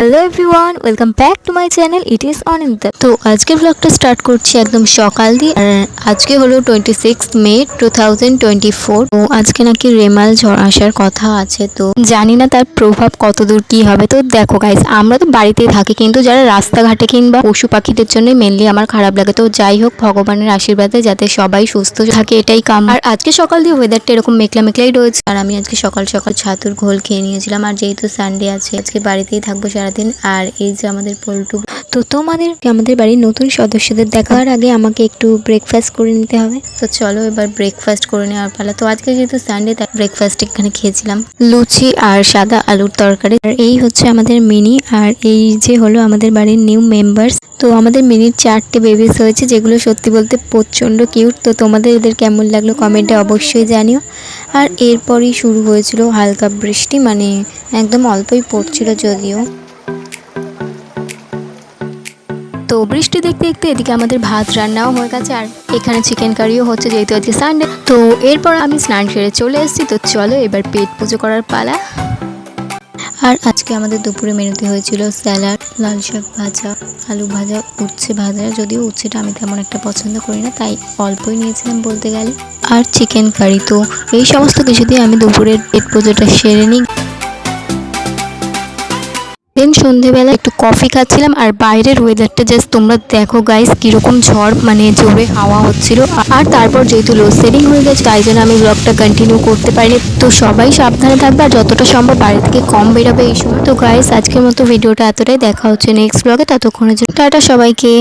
Hello everyone welcome back to my channel it is Aninda তো আজকে ব্লগটা start করছি একদম সকাল দিয়ে, আর আজকে হলো twenty six May two thousand twenty four তো আজকে নাকি রেমাল ঝড় আসার কথা আছে, তো জানি না তার প্রভাব কতদূর কি হবে। তো দেখো গাইজ আমরা তো বাড়িতেই থাকি, কিন্তু যারা রাস্তাঘাটে কিংবা পশু পাখিদের জন্য মেনলি আমার খারাপ লাগে। তো যাই হোক, ভগবানের আশীর্বাদে যাতে সবাই সুস্থ থাকে, এটাই কাম। আর আজকে সকাল দিয়ে ওয়েদারটা এরকম মেঘলা মেঘলাই রয়েছে। আর আমি আজকে সকাল সকাল ছাতুর ঘোল খেয়ে নিয়েছিলাম, আর যেহেতু সানডে আছে, আজকে বাড়িতেই থাকব সারাদিন। আর এই যে আমাদের পল্টু তো তোমাদের আমাদের বাড়ির নতুন সদস্যদের দেখার আগে আমাকে একটু ব্রেকফাস্ট করে নিতে হবে। তো চলো এবার ব্রেকফাস্ট করে নেওয়ার পালা। তো আজকে যেহেতু সানডে তাই ব্রেকফাস্ট এখানে খেয়েছিলাম। লুচি আর সাদা আলুর তরকারি। আর এই হচ্ছে আমাদের মিনি। আর এই যে হলো আমাদের বাড়ির নিউ মেম্বার্স তো আমাদের মিনির চারটে বেবিস হয়েছে, যেগুলো সত্যি বলতে প্রচণ্ড কিউট তো তোমাদের এদের কেমন লাগল কমেন্টে অবশ্যই জানিও। আর এরপরই শুরু হয়েছিল হালকা বৃষ্টি মানে একদম অল্পই পড়ছিল যদিও। তো বৃষ্টি দেখতে দেখতে এদিকে আমাদের ভাত রান্নাও হয়ে গেছে, আর এখানে চিকেন কারিও হচ্ছে যেহেতু আজকে সানডে তো এরপর আমি স্নান সেরে চলে এসেছি, তো চলো এবার পেট পুজো করার পালা। আর আজকে আমাদের দুপুরে মেনুতে হয়েছিল স্যালাড, লাল শাক ভাজা, আলু ভাজা, উচ্ছে ভাজা, যদিও উচ্ছেটা আমি তেমন একটা পছন্দ করি না, তাই অল্পই নিয়েছিলাম বলতে গেলে। আর চিকেন কারি তো এই সমস্ত কিছু দিয়ে আমি দুপুরের পেট পুজোটা সেরে নিই। দেন সন্ধেবেলা একটু কফি খাচ্ছিলাম আর বাইরের ওয়েদারটা জাস্ট তোমরা দেখো গাইস কীরকম ঝড় মানে জোরে হাওয়া হচ্ছিল। আর তারপর যেহেতু লোডশেডিং হয়ে গেছে, তাই জন্য আমি ব্লগটা কন্টিনিউ করতে পারিনি। তো সবাই সাবধানে থাকবে আর যতটা সম্ভব বাড়ি থেকে কম বেরোবে এই সময়। তো গাইস আজকের মতো ভিডিওটা এতটাই। দেখা হচ্ছে নেক্সট ব্লগে ততক্ষণের জন্য টাটা সবাইকে।